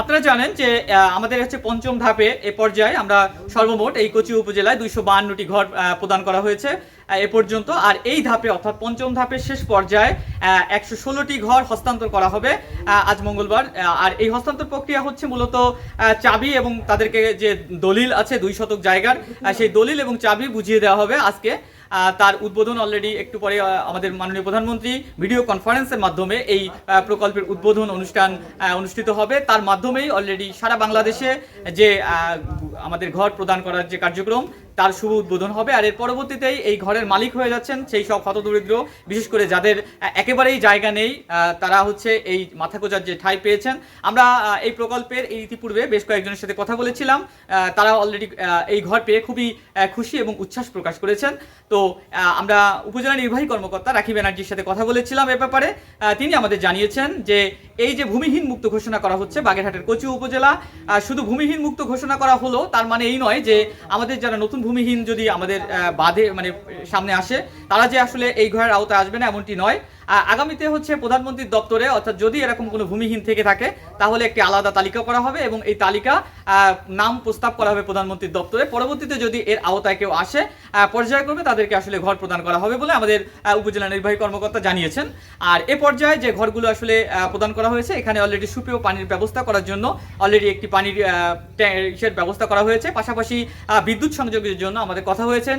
আপনারা জানেন যে আমাদের হচ্ছে পঞ্চম ধাপে এ পর্যায়ে আমরা সর্বমোট এই কচি উপজেলায় দুইশো ঘর প্রদান করা হয়েছে। এ পর্যন্ত। আর এই ধাপে, অর্থাৎ পঞ্চম ধাপের শেষ পর্যায়ে একশো ষোলোটি ঘর হস্তান্তর করা হবে আজ মঙ্গলবার। আর এই হস্তান্তর প্রক্রিয়া হচ্ছে মূলত চাবি এবং তাদেরকে যে দলিল আছে, দুই শতক জায়গার সেই দলিল এবং চাবি বুঝিয়ে দেওয়া হবে আজকে। তার উদ্বোধন অলরেডি একটু পরে আমাদের মাননীয় প্রধানমন্ত্রী ভিডিও কনফারেন্সের মাধ্যমে এই প্রকল্পের উদ্বোধন অনুষ্ঠান অনুষ্ঠিত হবে। তার মাধ্যমেই অলরেডি সারা বাংলাদেশে যে আমাদের ঘর প্রদান করার যে কার্যক্রম তার শুভ উদ্বোধন হবে আর এর পরবর্তীতেই এই ঘরের মালিক হয়ে যাচ্ছেন সেই সব হতদরিদ্র বিশেষ করে যাদের একেবারেই জায়গা নেই তারা হচ্ছে এই মাথা গোজার যে ঠাঁই পেয়েছেন। আমরা এই প্রকল্পের ইতিপূর্বে বেশ কয়েকজনের সাথে কথা বলেছিলাম তারা অলরেডি এই ঘর পেয়ে খুবই খুশি এবং উচ্ছ্বাস প্রকাশ করেছেন। তো আমরা উপজেলা নির্বাহী কর্মকর্তা রাখি ব্যানার্জির সাথে কথা বলেছিলাম এ ব্যাপারে। তিনি আমাদের জানিয়েছেন যে এই যে ভূমিহীন মুক্ত ঘোষণা করা হচ্ছে বাগেরহাটের কচু উপজেলা শুধু ভূমিহীন মুক্ত ঘোষণা করা হলো, তার মানে এই নয় যে আমাদের যারা নতুন ভূমিহীন যদি আমাদের বাধে মানে সামনে আসে, তারা যে আসলে এই ঘরের আওতায় আসবে না এমনটি নয়। আগামীতে হচ্ছে প্রধানমন্ত্রীর দপ্তরে, অর্থাৎ যদি এরকম কোনো ভূমিহীন থেকে থাকে, তাহলে একটি আলাদা তালিকা করা হবে এবং এই তালিকা নাম প্রস্তাব করা হবে প্রধানমন্ত্রীর দপ্তরে। পরবর্তীতে যদি এর আওতায় কেউ আসে পর্যায়ক্রমে তাদেরকে আসলে ঘর প্রদান করা হবে বলে আমাদের উপজেলা নির্বাহী কর্মকর্তা জানিয়েছেন। আর এ পর্যায়ে যে ঘরগুলো আসলে প্রদান করা হয়েছে এখানে অলরেডি সুপেয় পানির ব্যবস্থা করার জন্য অলরেডি একটি পানির আহ, ট্যা- ইসের ব্যবস্থা করা হয়েছে। পাশাপাশি বিদ্যুৎ সংযোগের জন্য আমাদের কথা হয়েছেন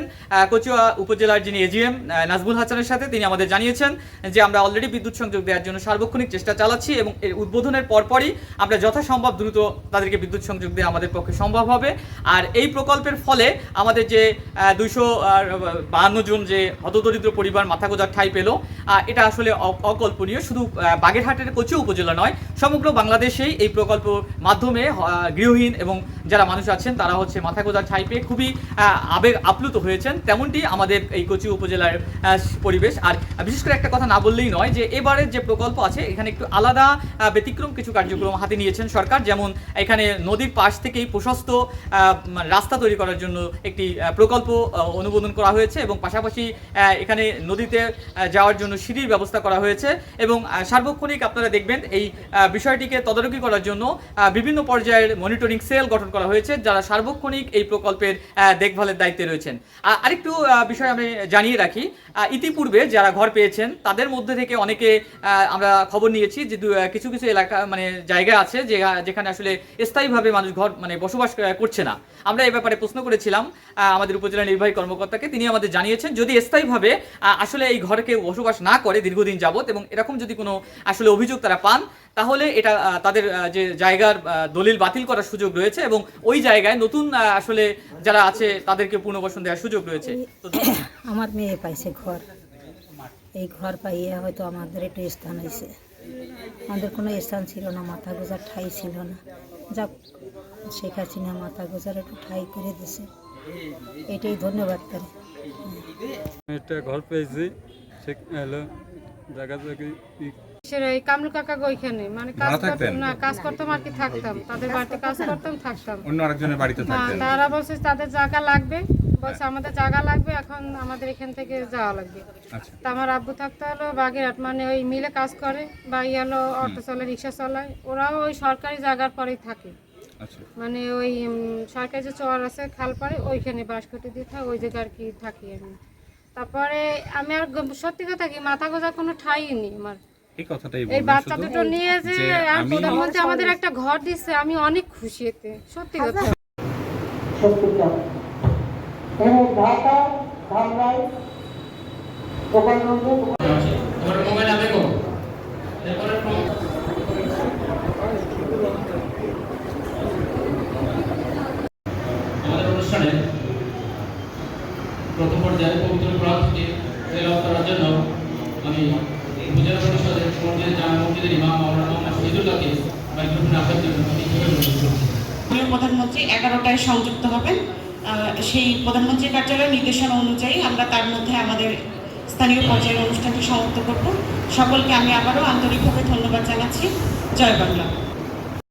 কচুয়া উপজেলার যিনি এজিএম নাজবুল হাসানের সাথে তিনি আমাদের জানিয়েছেন যে আমরা অলরেডি বিদ্যুৎ সংযোগ দেওয়ার জন্য সার্বক্ষণিক চেষ্টা চালাচ্ছি এবং এর উদ্বোধনের পরপরই আমরা যথাসম্ভব দ্রুত তাদেরকে বিদ্যুৎ সংযোগ দেওয়া আমাদের পক্ষে সম্ভব হবে। আর এই প্রকল্পের ফলে আমাদের যে দুইশো বাহান্ন জন যে হতদরিদ্র পরিবার মাথা গোজার ঠাই পেল এটা আসলে অকল্পনীয়। শুধু বাগেরহাটের কচি উপজেলা নয়, সমগ্র বাংলাদেশেই এই প্রকল্প মাধ্যমে গৃহহীন এবং যারা মানুষ আছেন, তারা হচ্ছে মাথা গোজার ঠাই পেয়ে খুবই আবেগ আপ্লুত হয়েছেন। তেমনটি আমাদের এই কচি উপজেলার পরিবেশ। আর বিশেষ করে একটা কথা না বললেই নয় যে, এবারের যে প্রকল্প আছে, এখানে একটু আলাদা ব্যতিক্রম কিছু কার্যক্রম হাতে নিয়েছেন সরকার। যেমন এখানে নদীর পাশ থেকেই প্রশস্ত রাস্তা তৈরি করার জন্য একটি প্রকল্প অনুমোদন করা হয়েছে এবং পাশাপাশি এখানে নদীতে যাওয়ার জন্য সিঁড়ির ব্যবস্থা করা হয়েছে এবং সার্বক্ষণিক আপনারা দেখবেন এই বিষয়টিকে তদারকি করার জন্য বিভিন্ন পর্যায়ের মনিটরিং সেল গঠন করা হয়েছে যারা সার্বক্ষণিক এই প্রকল্পের দেখভালের দায়িত্বে রয়েছেন। আরেকটু বিষয় আমি জানিয়ে রাখি ইতিপূর্বে যারা ঘর পেয়েছেন তাদের মধ্যে থেকে অনেকে আমরা খবর নিয়েছি যে কিছু কিছু এলাকা মানে জায়গা আছে যে যেখানে আসলে স্থায়ীভাবে মানুষ ঘর মানে বসবাস করছে না। আমরা এই ব্যাপারে প্রশ্ন করেছিলাম আমাদের উপজেলা নির্বাহী কর্মকর্তাকে। তিনি আমাদের জানিয়েছেন, যদি স্থায়ীভাবে আসলে এই ঘরে কেউ বসবাস না করে দীর্ঘদিন যাবত এবং এরকম যদি কোনো আসলে অভিযোগ তারা পান, তাহলে এটা তাদের যে জায়গার দলিল বাতিল করার সুযোগ রয়েছে এবং ওই জায়গায় নতুন আসলে যারা আছে তাদেরকে পুনর্বাসন দেওয়ার সুযোগ রয়েছে। আমার মেয়ে পাইছে ঘর। এই ঘর পাইয়ে হয়তো আমাদের একটু স্থান হয়েছে আমাদের কোনো স্থান ছিল না, মাথা গোজার ঠাই ছিল না। যাক শেখ হাসিনা মাথা গোজার একটু ঠাই করে দিছে। এটাই ধন্যবাদ তার। আমি একটা ঘর পেয়েছি সে হলো জায়গা সেটা কামরু কাকা ওইখানে মানে কাজ করতাম না কাজ করতাম আর কি থাকতাম। তাদের বাড়িতে কাজ করতাম থাকতাম। অন্য আরেকজনের বাড়িতে হ্যাঁ থাকতেন। তারা বলছে তাদের জায়গা লাগবে। বলছে আমাদের জায়গা লাগবে এখন আমাদের এখান থেকে যাওয়া লাগবে। আচ্ছা। তা আমার আব্বু থাকতে হলো বাগেরহাট মানে ওই মিলে কাজ করে বা হলো অটো চলে রিক্সা চলায় ওরাও ওই সরকারি জায়গার পরেই থাকে। মানে ওই সরকারি যে চর আছে খাল পাড়ে ওইখানে বাস করতে দিয়ে থাকে ওই জায়গায় আর কি থাকি আমি। তারপরে আমি আর সত্যি কথা কি মাথা গোজা কোনো ঠাই নেই আমার। এই কথাটাই এই বাচ্চা দুটো নিয়ে যে প্রধানমন্ত্রী আমাদের একটা ঘর দিচ্ছে আমি অনেক খুশি এতে সত্যি কথা। সত্যিটা। এবং ঢাকা ধামরাই আমাদের অনুষ্ঠানে পর্যায়ে পবিত্র কোরআন থেকে করার জন্য আমি উপজেলা পরিষদের মসজিদ জামা মসজিদের ইমাম মাওলানা মোহাম্মদ শহীদুল্লাহকে মাইক্রোফোনে আসার জন্য আমি প্রধানমন্ত্রী এগারোটায় সংযুক্ত হবেন। সেই প্রধানমন্ত্রীর কার্যালয়ের নির্দেশনা অনুযায়ী আমরা তার মধ্যে আমাদের স্থানীয় পর্যায়ের অনুষ্ঠানটি সমাপ্ত করব। সকলকে আমি আবারও আন্তরিকভাবে ধন্যবাদ জানাচ্ছি। জয় বাংলা।